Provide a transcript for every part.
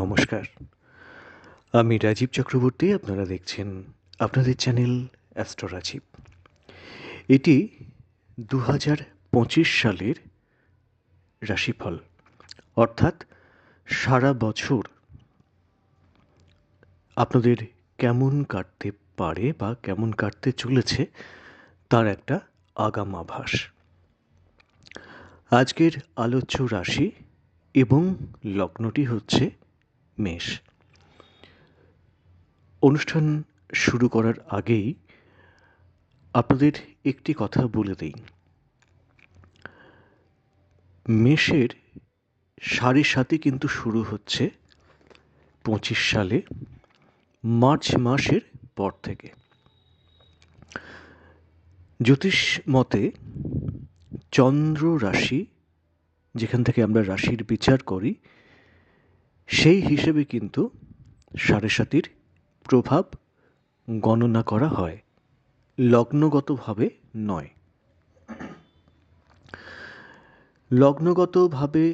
নমস্কার। আমি রাজীব চক্রবর্তী, আপনারা দেখছেন আপনাদের চ্যানেল অ্যাস্ট্রো রাজীব এটি দু পঁচিশ সালের রাশিফল, অর্থাৎ সারা বছর আপনাদের কেমন কাটতে পারে বা কেমন কাটতে চলেছে তার একটা আগাম আভাস। আজকের আলোচ্য রাশি এবং লগ্নটি হচ্ছে মেষ। অনুষ্ঠান শুরু করার আগেই আপনাদের একটি কথা বলে দিই। মেষের সাড়ে সাথে কিন্তু শুরু হচ্ছে পঁচিশ সালে মার্চ মাসের পর থেকে। জ্যোতিষ মতে চন্দ্র রাশি যেখান থেকে আমরা রাশির বিচার করি, সেই হিসেবে কিন্তু সাড়ে সাতির প্রভাব গণনা করা হয়, লগ্নগতভাবে নয়। লগ্নগতভাবে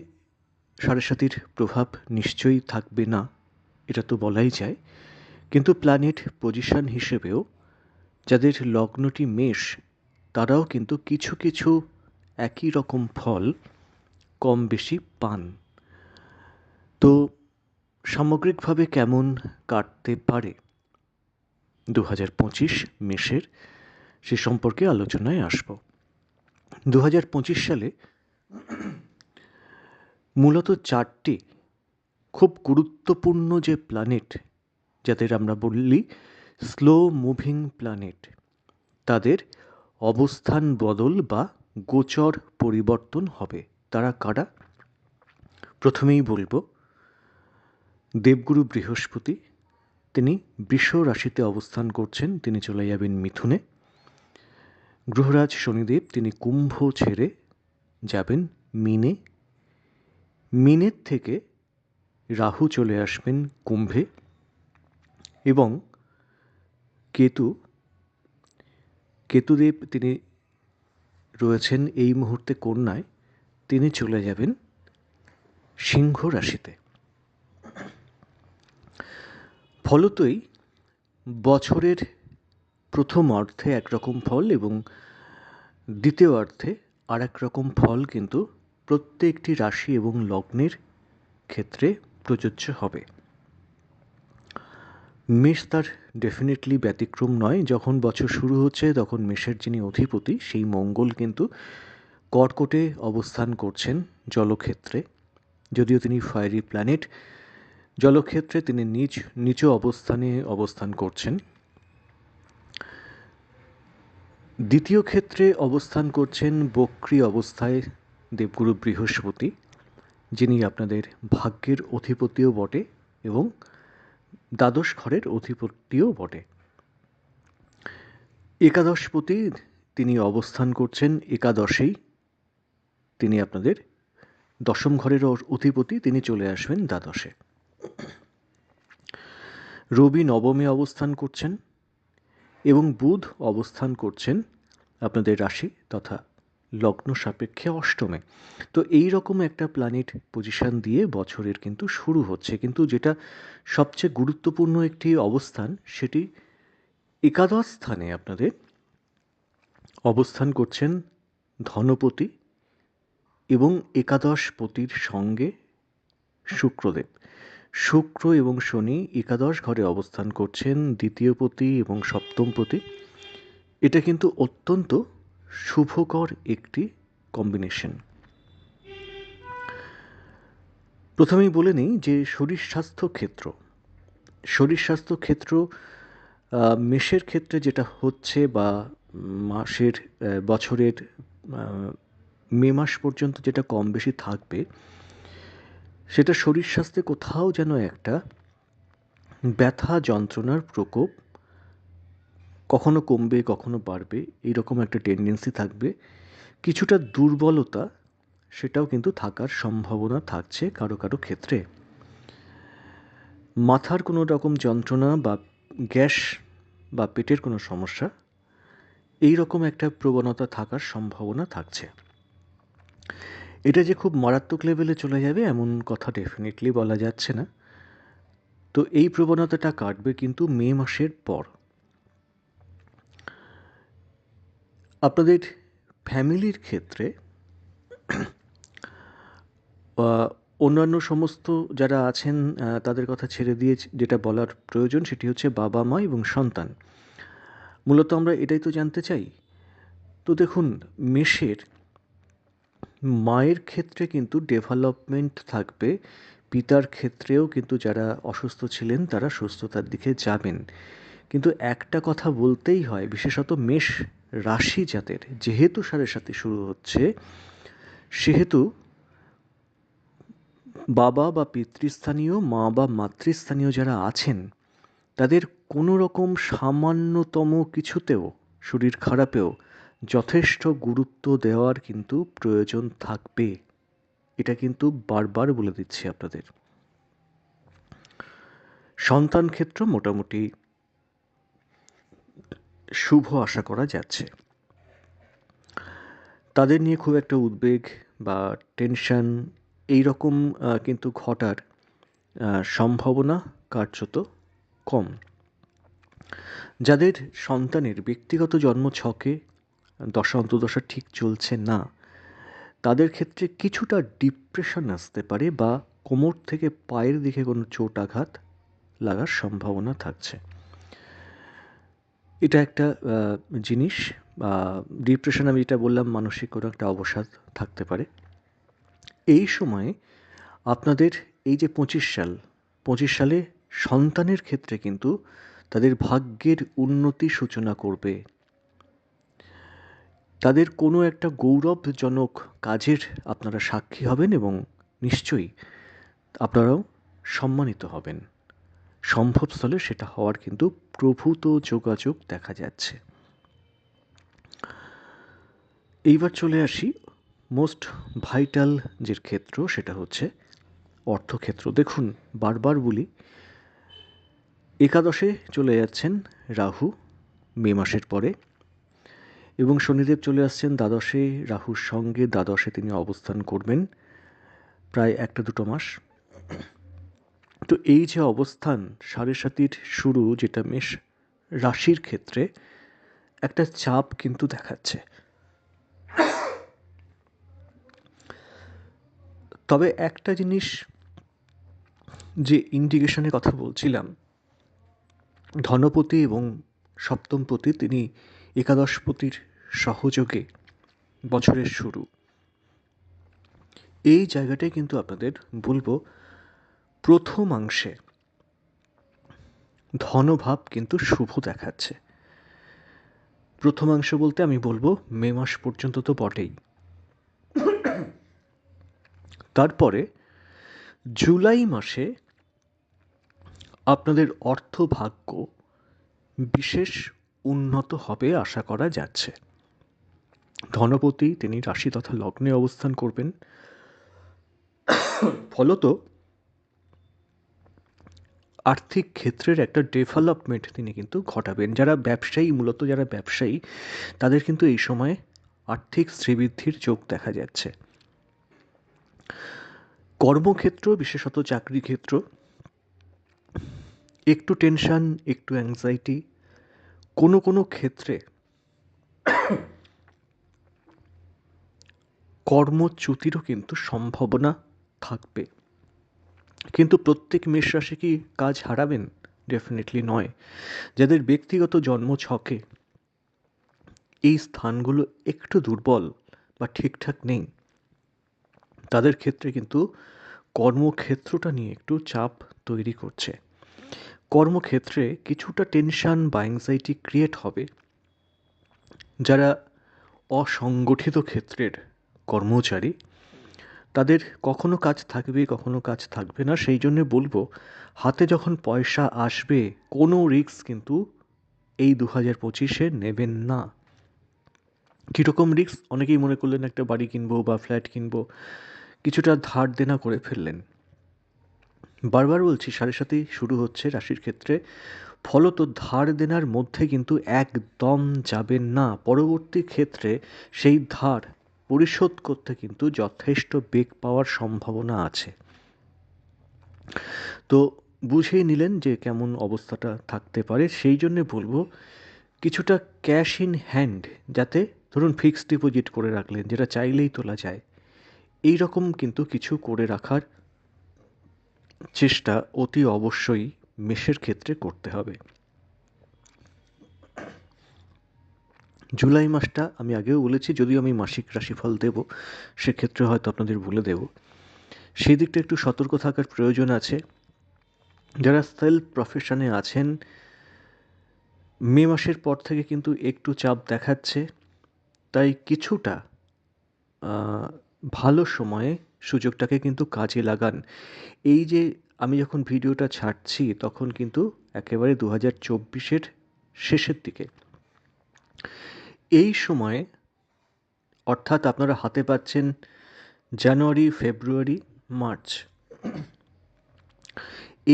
সাড়ে সাতির প্রভাব নিশ্চয়ই থাকবে না, এটা তো বলাই যায়, কিন্তু প্ল্যানেট পজিশন হিসেবেও যাদের লগ্নটি মেষ, তারাও কিন্তু কিছু কিছু একই রকম ফল কম বেশি পান। তো সামগ্রিকভাবে কেমন কাটতে পারে? দু হাজার পঁচিশ মেষের সে সম্পর্কে আলোচনায় আসব। দু হাজার পঁচিশ সালে মূলত চারটি খুব গুরুত্বপূর্ণ যে প্ল্যানেট যাদের আমরা বললি স্লো মুভিং প্ল্যানেট তাদের অবস্থান বদল বা গোচর পরিবর্তন হবে। তারা কারা? প্রথমেই বলব, দেবগুরু বৃহস্পতি, তিনি বৃষ রাশিতে অবস্থান করছেন, তিনি চলে যাবেন মিথুনে। গ্রহরাজ শনিদেব, তিনি কুম্ভ ছেড়ে যাবেন মিনে। মিনের থেকে রাহু চলে আসবেন কুম্ভে। এবং কেতু, কেতুদেব তিনি রয়েছেন এই মুহূর্তে কন্যায়। তিনি চলে যাবেন সিংহ রাশিতে। ফলতই বছরের প্রথম অর্থে একরকম ফল এবং দ্বিতীয় অর্থে আর রকম ফল কিন্তু প্রত্যেকটি রাশি এবং লগ্নের ক্ষেত্রে প্রযোজ্য হবে। মেষ তার ডেফিনেটলি ব্যতিক্রম নয়। যখন বছর শুরু হচ্ছে, তখন মেষের যিনি অধিপতি, সেই মঙ্গল কিন্তু কর্কটে অবস্থান করছেন জলক্ষেত্রে। যদিও তিনি ফায়ারি প্ল্যানেট, জলক্ষেত্রে তিনি নিজ নিচ অবস্থানে অবস্থান করছেন। দ্বিতীয় ক্ষেত্রে অবস্থান করছেন বক্রি অবস্থায় দেবগুরু বৃহস্পতি, যিনি আপনাদের ভাগ্যের অধিপতিও বটে এবং দ্বাদশ ঘরের অধিপতিও বটে। একাদশপতি তিনি অবস্থান করছেন একাদশেই। তিনি আপনাদের দশম ঘরের অধিপতি, তিনি চলে আসবেন দ্বাদশে। রবি নবমে অবস্থান করছেন এবং বুধ অবস্থান করছেন আপনাদের রাশি তথা লগ্ন সাপেক্ষে অষ্টমে। তো এই রকম একটা প্ল্যানেট পজিশন দিয়ে বছরের কিন্তু শুরু হচ্ছে। কিন্তু যেটা সবচেয়ে গুরুত্বপূর্ণ একটি অবস্থান, সেটি একাদশ স্থানে আপনাদের অবস্থান করছেন ধনপতি এবং একাদশ পতির সঙ্গে শুক্রদেব। শুক্র এবং শনি একাদশ ঘরে অবস্থান করছেন, দ্বিতীয় পতি এবং সপ্তম পতি। এটা কিন্তু অত্যন্ত শুভকর একটি কম্বিনেশন প্রথমেই বলে নিই যে শরীর স্বাস্থ্য ক্ষেত্র। শরীর স্বাস্থ্য ক্ষেত্র মেষের ক্ষেত্রে যেটা হচ্ছে বা মাসের বছরের মে মাস পর্যন্ত যেটা কম বেশি থাকবে, সেটা শরীর স্বাস্থ্যে কোথাও যেন একটা ব্যথা যন্ত্রণার প্রকোপ কখনো কমবে, কখনো বাড়বে, এইরকম একটা টেন্ডেন্সি থাকবে। কিছুটা দুর্বলতা সেটাও কিন্তু থাকার সম্ভাবনা থাকছে কারও কারও ক্ষেত্রে। মাথার কোনো রকম যন্ত্রণা বা গ্যাস বা পেটের কোনো সমস্যা এই রকম একটা প্রবণতা থাকার সম্ভাবনা থাকছে। এটা যে খুব মারাত্মক লেভেলে চলে যাবে, এমন কথা ডেফিনেটলি বলা যাচ্ছে না। তো এই প্রবণতাটা কাটবে কিন্তু মে মাসের পর। আপনাদের ফ্যামিলির ক্ষেত্রে অন্যান্য সমস্ত যারা আছেন তাদের কথা ছেড়ে দিয়ে যেটা বলার প্রয়োজন সেটি হচ্ছে বাবা, মা এবং সন্তান। মূলত আমরা এটাই তো জানতে চাই। তো দেখুন, মেষের মায়ের ক্ষেত্রে কিন্তু ডেভেলপমেন্ট থাকবে, পিতার ক্ষেত্রেও কিন্তু যারা অসুস্থ ছিলেন তারা সুস্থতার দিকে যাবেন। কিন্তু একটা কথা বলতেই হয়, বিশেষত মেষ রাশি যাদের যেহেতু সাড়ে সাথে শুরু হচ্ছে, সেহেতু বাবা বা পিতৃস্থানীয়, মা বা মাতৃস্থানীয় যারা আছেন, তাদের কোনো রকম সামান্যতম কিছুতেও, শরীর খারাপেও যথেষ্ট গুরুত্ব দেওয়ার কিন্তু প্রয়োজন থাকবে। এটা কিন্তু বারবার বলে দিচ্ছি আপনাদের। সন্তান ক্ষেত্র মোটামুটি শুভ আশা করা যাচ্ছে। তাদের নিয়ে খুব একটা উদ্বেগ বা টেনশন এই রকম কিন্তু ঘটার সম্ভাবনা কার্যত কম। যাদের সন্তানের ব্যক্তিগত জন্ম ছকে দশা অন্তদশা ঠিক চলছে না। তাদের ক্ষেত্রে কিছুটা ডিপ্রেশন আসতে পারে বা কোমর থেকে পায়ের দিকে কোনো চোট আঘাত লাগার সম্ভাবনা থাকছে। এটা একটা জিনিস ডিপ্রেশন আমি যেটা বললাম মানসিক কোনো একটা অবসাদ থাকতে পারে। এই সময়ে আপনাদের এই যে পঁচিশ সাল, পঁচিশ সালে সন্তানের ক্ষেত্রে কিন্তু তাদের ভাগ্যের উন্নতি সূচনা করবে। তাদের কোনো একটা গৌরবজনক কাজের আপনারা সাক্ষী হবেন এবং নিশ্চয়ই আপনারাও সম্মানিত হবেন। সম্ভবস্থলে সেটা হওয়ার কিন্তু প্রভূত যোগাযোগ দেখা যাচ্ছে। এইবার চলে আসি মোস্ট ভাইটাল যে ক্ষেত্র সেটা হচ্ছে অর্থক্ষেত্র। দেখুন, বারবার বলি, একাদশে চলে যাচ্ছেন রাহু, মে মাসের পরে। এবং শনিদেব চলে আসছেন দ্বাদশে, রাহুর সঙ্গে দ্বাদশে তিনি অবস্থান করবেন প্রায় একটা দুটো মাস। তো এই যে অবস্থান, সাড়ে সাতির শুরু যেটা মেষ রাশির ক্ষেত্রে, একটা চাপ কিন্তু দেখাচ্ছে। তবে একটা জিনিস যে ইন্ডিকেশনের কথা বলছিলাম, ধনপতি এবং সপ্তমপতি তিনি একাদশপতির সহযোগে বছরের শুরু। এই জায়গাটাই কিন্তু আপনাদের বলব প্রথমাংশে ধনভাব কিন্তু শুভ দেখাচ্ছে। প্রথমাংশ বলতে আমি বলব মে মাস পর্যন্ত তো বটেই। তারপরে জুলাই মাসে আপনাদের অর্থভাগ্য বিশেষ উন্নত হবে আশা করা যাচ্ছে। ধনপতি, তিনি রাশি তথা লগ্নে অবস্থান করবেন। ফলত আর্থিক ক্ষেত্রের একটা ডেভেলপমেন্ট তিনি কিন্তু ঘটাবেন। যারা ব্যবসায়ী, মূলত যারা ব্যবসায়ী, তাদের কিন্তু এই সময়ে আর্থিক শ্রীবৃদ্ধির যোগ দেখা যাচ্ছে। কর্মক্ষেত্র, বিশেষত চাকরি ক্ষেত্র একটু টেনশন একটু অ্যাংজাইটি কোনো কোনো ক্ষেত্রে কর্মচ্যুতিরও কিন্তু সম্ভাবনা থাকবে। কিন্তু প্রত্যেক মেষ রাশি কি কাজ হারাবেন? ডেফিনেটলি নয়। যাদের ব্যক্তিগত জন্ম ছকে এই স্থানগুলো একটু দুর্বল বা ঠিকঠাক নেই, তাদের ক্ষেত্রে কিন্তু কর্মক্ষেত্রটা নিয়ে একটু চাপ তৈরি করছে। কর্মক্ষেত্রে কিছুটা টেনশান বা অ্যাংজাইটি ক্রিয়েট হবে। যারা অসংগঠিত ক্ষেত্রের কর্মচারী, তাদের কখনো কাজ থাকবে, কখনো কাজ থাকবে না। সেই জন্যে বলব, হাতে যখন পয়সা আসবে, কোনো রিস্ক কিন্তু এই দু হাজার পঁচিশে নেবেন না। কীরকম রিস্ক? অনেকেই মনে করলেন একটা বাড়ি কিনবো বা ফ্ল্যাট কিনবো, কিছুটা ধার দেনা করে ফেললেন। বারবার বলছি, সাড়ে সাথেই শুরু হচ্ছে রাশির ক্ষেত্রে। ফলত ধার দেনার মধ্যে কিন্তু একদম যাবেন না। পরবর্তী ক্ষেত্রে সেই ধার পরিশোধ করতে কিন্তু যথেষ্ট বেগ পাওয়ার সম্ভাবনা আছে। তো বুঝেই নিলেন যে কেমন অবস্থাটা থাকতে পারে, সেই জন্যে বলব কিছুটা ক্যাশ ইন হ্যান্ড যাতে ধরুন ফিক্সড ডিপোজিট করে রাখলেন, যেটা চাইলেই তোলা যায়, এই রকম কিন্তু কিছু করে রাখার চেষ্টা অতি অবশ্যই মেষের ক্ষেত্রে করতে হবে। জুলাই মাসটা আমি আগেও বলেছি, যদিও আমি মাসিক রাশিফল দেব, সেক্ষেত্রে হয়তো আপনাদের বলে দেব। সেই দিকটা একটু সতর্ক থাকার প্রয়োজন আছে। যারা সেলফ প্রফেশনে আছেন, মে মাসের পর থেকে কিন্তু একটু চাপ দেখাচ্ছে। তাই কিছুটা ভালো সময়ে সুযোগটাকে কিন্তু কাজে লাগান। এই যে আমি যখন ভিডিওটা ছাড়ছি, তখন কিন্তু একেবারে দু হাজার চব্বিশের শেষের দিকে। এই সময়ে, অর্থাৎ আপনারা হাতে পাচ্ছেন জানুয়ারি, ফেব্রুয়ারি, মার্চ।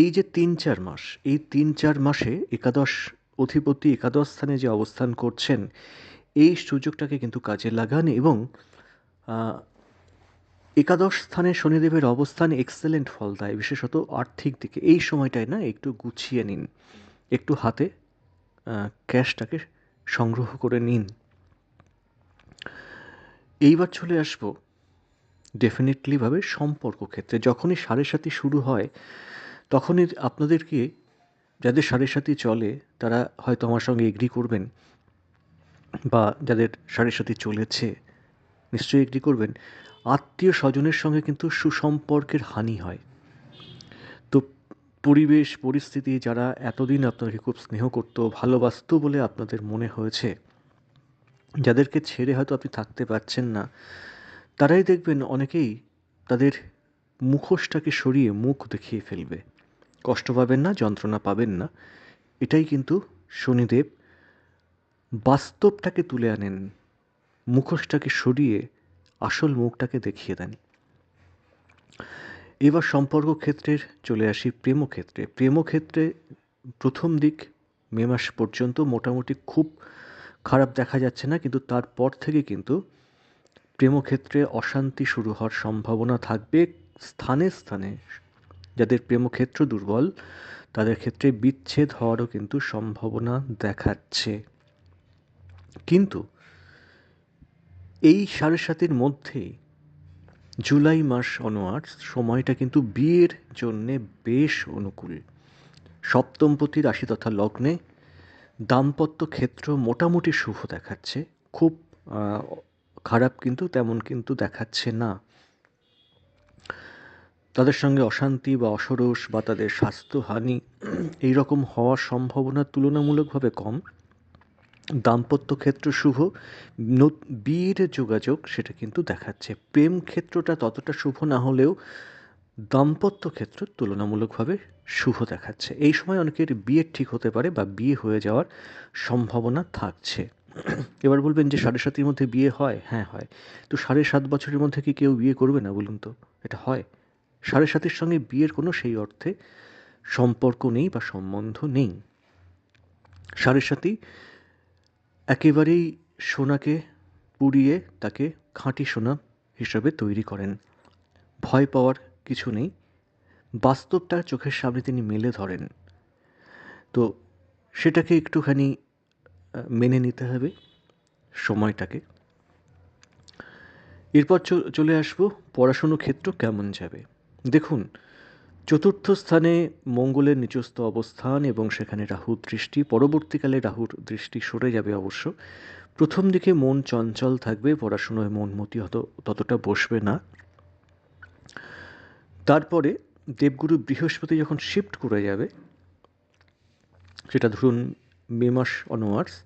এই যে তিন চার মাস, এই তিন চার মাসে একাদশ অধিপতি, একাদশ স্থানে যে অবস্থান করছেন, এই সুযোগটাকে কিন্তু কাজে লাগান এবং একাদশ স্থানে শনিদেবের অবস্থান এক্সেলেন্ট ফল দেয়, বিশেষত আর্থিক দিকে। এই সময়টায় না একটু গুছিয়ে নিন, একটু হাতে ক্যাশটাকে সংগ্রহ করে নিন। এইবার চলে আসব ডেফিনেটলিভাবে সম্পর্ক ক্ষেত্রে। যখনই সাড়ে সাথী শুরু হয়, তখনই আপনাদেরকে, যাদের সাড়ে সাথী চলে, তারা হয়তো আমার সঙ্গে এগ্রি করবেন, বা যাদের সাড়ে সাথী চলেছে, নিশ্চয়ই এগ্রি করবেন, আত্মীয় স্বজনের সঙ্গে কিন্তু সুসম্পর্কের হানি হয়। তো পরিবেশ, পরিস্থিতি যারা এতদিন আপনাকে খুব স্নেহ করতো, ভালোবাসত বলে আপনাদের মনে হয়েছে যাদেরকে ছেড়ে হয়তো আপনি থাকতে পারছেন না, তারাই দেখবেন অনেকেই তাদের মুখোশটাকে সরিয়ে মুখ দেখিয়ে ফেলবে। কষ্ট পাবেন না, যন্ত্রণা পাবেন না। এটাই কিন্তু শনিদেব বাস্তবটাকে তুলে আনেন, মুখোশটাকে সরিয়ে আসল মুখটাকে দেখিয়ে দেন। এবার সম্পর্ক ক্ষেত্রের চলে আসি প্রেমক্ষেত্রে। প্রেমক্ষেত্রে প্রথম দিক মে মাস পর্যন্ত মোটামুটি খুব খারাপ দেখা যাচ্ছে না, কিন্তু তারপর থেকে কিন্তু প্রেমক্ষেত্রে অশান্তি শুরু হওয়ার সম্ভাবনা থাকবে স্থানে স্থানে। যাদের প্রেমক্ষেত্র দুর্বল, তাদের ক্ষেত্রে বিচ্ছেদ হওয়ারও কিন্তু সম্ভাবনা দেখাচ্ছে। কিন্তু এই সাড়ে সাতের মধ্যেই জুলাই মাস অনওয়ার্ডস সময়টা কিন্তু বিয়ের জন্যে বেশ অনুকূল। সপ্তমপতি রাশি তথা লগ্নে দাম্পত্য ক্ষেত্র মোটামুটি শুভ দেখাচ্ছে। খুব খারাপ কিন্তু তেমন কিন্তু দেখাচ্ছে না। তাদের সঙ্গে অশান্তি বা অসরস বা তাদের স্বাস্থ্যহানি এই রকম হওয়ার সম্ভাবনা তুলনামূলকভাবে কম। দাম্পত্য ক্ষেত্র শুভ বিয়ের যোগাযোগ সেটা কিন্তু দেখাচ্ছে। প্রেম ক্ষেত্রটা ততটা শুভ না হলেও দাম্পত্য ক্ষেত্র তুলনামূলকভাবে শুভ দেখাচ্ছে। এই সময় অনেকের বিয়ে ঠিক হতে পারে বা বিয়ে হয়ে যাওয়ার সম্ভাবনা থাকছে। এবার বলবেন যে সাড়ে সাতের মধ্যে বিয়ে হয়? হ্যাঁ হয়। তো সাড়ে সাত বছরের মধ্যে কি কেউ বিয়ে করবে না বলুন তো? এটা হয়। সাড়ে সাতের সঙ্গে বিয়ের কোনো সেই অর্থে সম্পর্ক নেই বা সম্বন্ধ নেই। সাড়ে সাতই একেবারেই সোনাকে পুড়িয়ে তাকে খাঁটি সোনা হিসাবে তৈরি করেন। ভয় পাওয়ার কিছু নেই। বাস্তবটা চোখের সামনে তিনি মেলে ধরেন। তো সেটাকে একটুখানি মেনে নিতে হবে সময়টাকে। এরপর চলে আসব পড়াশুনো ক্ষেত্র কেমন যাবে। দেখুন, চতুর্থ স্থানে মঙ্গলের নিচস্থ অবস্থান এবং সেখানে রাহুর দৃষ্টি, পরবর্তীকালে রাহুর দৃষ্টি সরে যাবে অবশ্য। প্রথম দিকে মন চঞ্চল থাকবে, পড়াশুনোয় মন মতি হত ততটা বসবে না। তারপরে দেবগুরু বৃহস্পতি যখন শিফট করে যাবে, সেটা ধরুন মে মাস অনওয়ার্স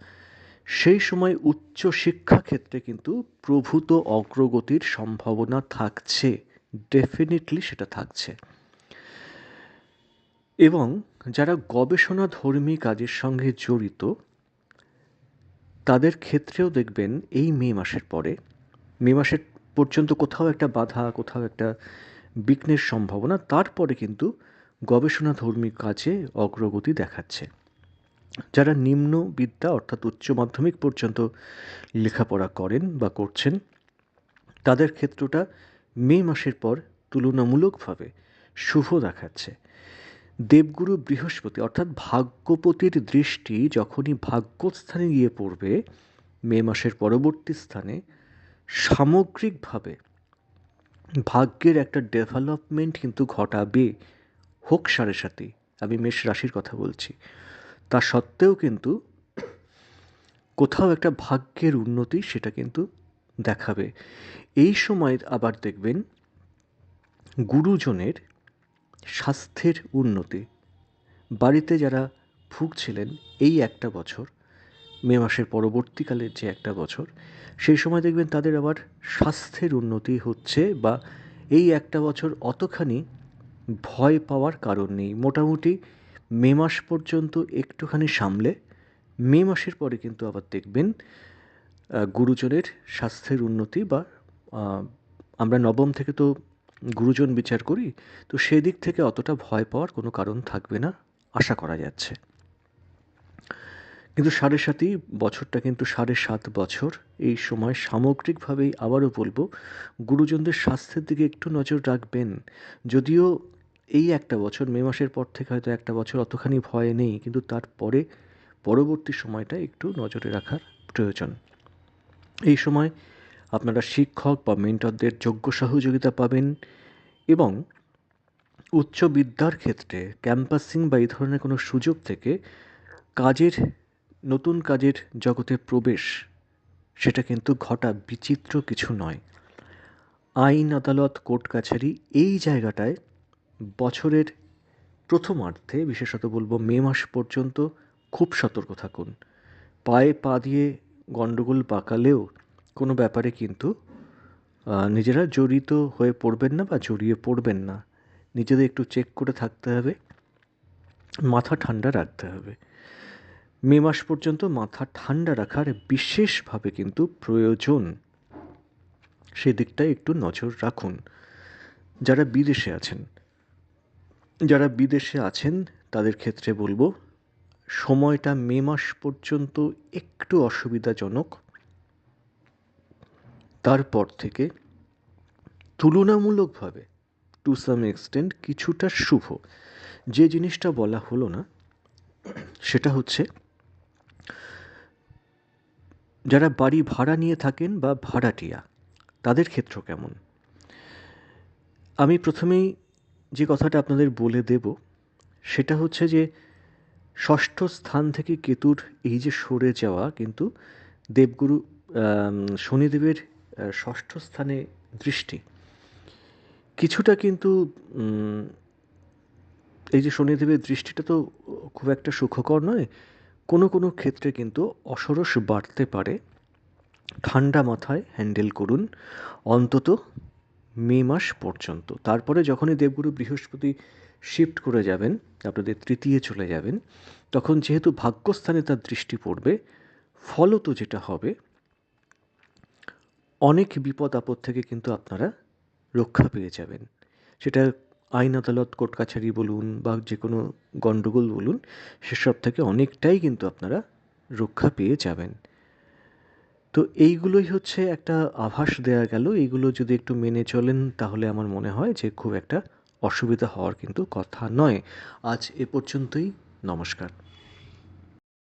সেই সময় উচ্চ শিক্ষা ক্ষেত্রে কিন্তু প্রভূত অগ্রগতির সম্ভাবনা থাকছে ডেফিনেটলি সেটা থাকছে। এবং যারা গবেষণা ধর্মী কাজের সঙ্গে জড়িত, তাদের ক্ষেত্রেও দেখবেন এই মে মাসের পরে, মে মাসের পর্যন্ত কোথাও একটা বাধা, কোথাও একটা বিঘ্নের সম্ভাবনা, তারপরে কিন্তু গবেষণা ধর্মী কাজে অগ্রগতি দেখাচ্ছে। যারা নিম্ন বিদ্যা অর্থাৎ উচ্চ মাধ্যমিক পর্যন্ত লেখাপড়া করেন বা করছেন, তাদের ক্ষেত্রটা মে মাসের পর তুলনামূলকভাবে শুভ দেখাচ্ছে। দেবগুরু বৃহস্পতি অর্থাৎ ভাগ্যপতির দৃষ্টি যখনই ভাগ্যস্থানে গিয়ে পড়বে, মে মাসের পরবর্তী স্থানে সামগ্রিকভাবে ভাগ্যের একটা ডেভেলপমেন্ট কিন্তু ঘটাবে হোক সাড়ে সাথে, আমি মেষ রাশির কথা বলছি। তা সত্ত্বেও কিন্তু কোথাও একটা ভাগ্যের উন্নতি সেটা কিন্তু দেখাবে। এই সময় আবার দেখবেন গুরুজনের স্বাস্থ্যের উন্নতি। বাড়িতে যারা ভুগছিলেন এই একটা বছর মে মাসের পরবর্তীকালে যে একটা বছর, সেই সময় দেখবেন তাদের আবার স্বাস্থ্যের উন্নতি হচ্ছে বা এই একটা বছর অতখানি ভয় পাওয়ার কারণ নেই। মোটামুটি মে মাস পর্যন্ত একটুখানি সামলে, মে মাসের পরে কিন্তু আবার দেখবেন গুরুজনের স্বাস্থ্যের উন্নতি বা আমরা নবম থেকে তো গুরুজন বিচার করি, তো সেদিক থেকে অতটা ভয় পাওয়ার কোনো কারণ থাকবে না, আশা করা যাচ্ছে। কিন্তু সাড়ে সাতই, বছরটা কিন্তু সাড়ে সাত বছর। এই সময় সামগ্রিকভাবেই আবারও বলব, গুরুজনদের স্বাস্থ্যের দিকে একটু নজর রাখবেন। যদিও এই একটা বছর, মে মাসের পর থেকে হয়তো একটা বছর অতখানি ভয় নেই, কিন্তু তারপরে পরবর্তী সময়টা একটু নজরে রাখার প্রয়োজন। এই সময় আপনারা শিক্ষক বা মেন্টরদের যোগ্য সহযোগিতা পাবেন এবং উচ্চ বিদ্যার ক্ষেত্রে ক্যাম্পাসিং বা এই ধরনের কোনো সুযোগ থেকে কাজের নতুন কাজের জগতে প্রবেশ, সেটা কিন্তু ঘটা বিচিত্র কিছু নয়। আইন আদালত, কোর্ট কাছারি এই জায়গাটায় বছরের প্রথমার্ধে, বিশেষত বলব মে মাস পর্যন্ত, খুব সতর্ক থাকুন। পায়ে পা দিয়ে গণ্ডগোল পাকালেও কোনো ব্যাপারে কিন্তু নিজেরা জড়িত হয়ে পড়বেন না বা জড়িয়ে পড়বেন না। নিজেদের একটু চেক করে থাকতে হবে, মাথা ঠান্ডা রাখতে হবে। মে মাস পর্যন্ত মাথা ঠান্ডা রাখার বিশেষভাবে কিন্তু প্রয়োজন। সেদিকটায় একটু নজর রাখুন। যারা বিদেশে আছেন, যারা বিদেশে আছেন, তাদের ক্ষেত্রে বলব, সময়টা মে মাস পর্যন্ত একটু অসুবিধাজনক। তারপর থেকে তুলনামূলকভাবে টু সাম এক্সটেন্ট কিছুটা শুভ। যে জিনিসটা বলা হলো না, সেটা হচ্ছে যারা বাড়ি ভাড়া নিয়ে থাকেন বা ভাড়াটিয়া, তাদের ক্ষেত্র কেমন? আমি প্রথমেই যে কথাটা আপনাদের বলে দেব, সেটা হচ্ছে যে ষষ্ঠ স্থান থেকে কেতুর এই যে সরে যাওয়া কিন্তু দেবগুরু শনিদেবের ষষ্ঠ স্থানে দৃষ্টি। কিছুটা কিন্তু এই যে শনিদেবের দৃষ্টিটা তো খুব একটা সুখকর নয় কোনো কোনো ক্ষেত্রে কিন্তু অসরস বাড়তে পারে। ঠান্ডা মাথায় হ্যান্ডেল করুন অন্তত মে মাস পর্যন্ত। তারপরে যখনই দেবগুরু বৃহস্পতি শিফট করে যাবেন, আপনাদের তৃতীয় চলে যাবেন, তখন যেহেতু ভাগ্যস্থানে তার দৃষ্টি পড়বে, ফলত যেটা হবে, অনেক বিপদ আপদ থেকে কিন্তু আপনারা রক্ষা পেয়ে যাবেন। সেটা আইন আদালত, কোর্ট কাছারি বলুন বা যে কোনো গণ্ডগোল বলুন, সেসব থেকে অনেকটাই কিন্তু আপনারা রক্ষা পেয়ে যাবেন। তো এইগুলোই হচ্ছে একটা আভাস দেয়া গেল। এইগুলো যদি একটু মেনে চলেন, তাহলে আমার মনে হয় যে খুব একটা অসুবিধা হওয়ার কিন্তু কথা নয়। আজ এ পর্যন্তই। নমস্কার।